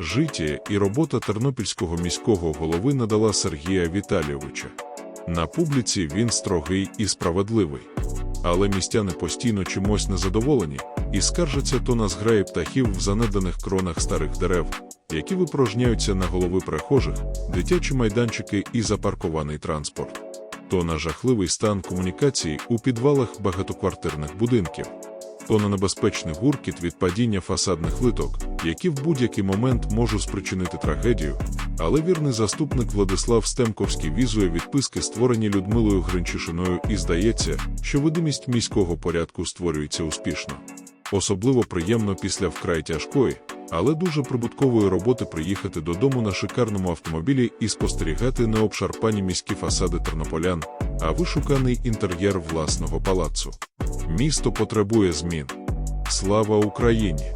життя і робота тернопільського міського голови надала Сергія Віталійовича. На публіці він строгий і справедливий. Але містяни постійно чимось незадоволені і скаржаться то на зграї птахів в занеданих кронах старих дерев, які випорожняються на голови прихожих, дитячі майданчики і запаркований транспорт, то на жахливий стан комунікацій у підвалах багатоквартирних будинків, то гуркіт від падіння фасадних литок, які в будь-який момент можуть спричинити трагедію. Але вірний заступник Владислав Стемковський візує відписки, створені Людмилою Гринчишиною, і здається, що видимість міського порядку створюється успішно. Особливо приємно після вкрай тяжкої, але дуже прибуткової роботи приїхати додому на шикарному автомобілі і спостерігати не обшарпані міські фасади тернополян, а вишуканий інтер'єр власного палацу. Місто потребує змін. Слава Україні!